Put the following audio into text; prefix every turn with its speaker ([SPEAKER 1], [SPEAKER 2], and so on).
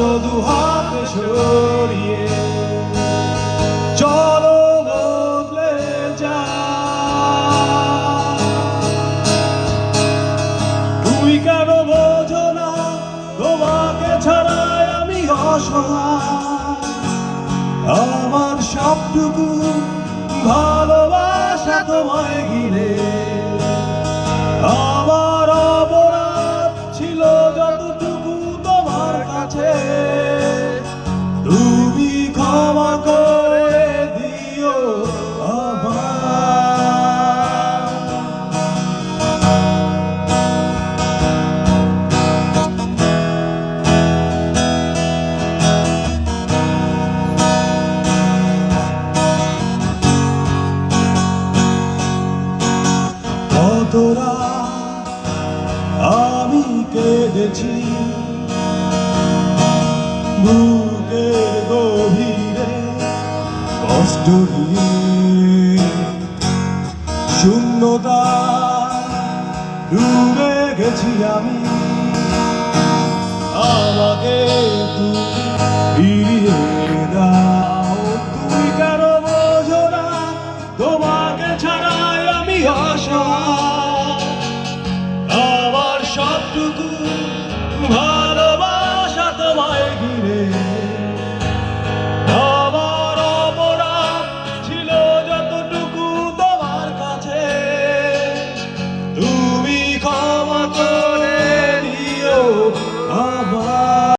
[SPEAKER 1] দু হাতে সরিয়ে চলো বদলে যা। তুমি কেন বোঝো না? তোমাকে ছাড়াই আমি অসহায়। আমার সবটুকু ভালোবাসা তোমায় ঘিরে কতরা আমি কেঁদেছি। বুকের গভীরে কষ্ট নিয়ে শূন্যতা ডুবে গেছি আমি। আমাকে তুমি ফিরিয়ে দাও। তুমি কেন বোঝো না? তোমাকে ছাড়াই আমি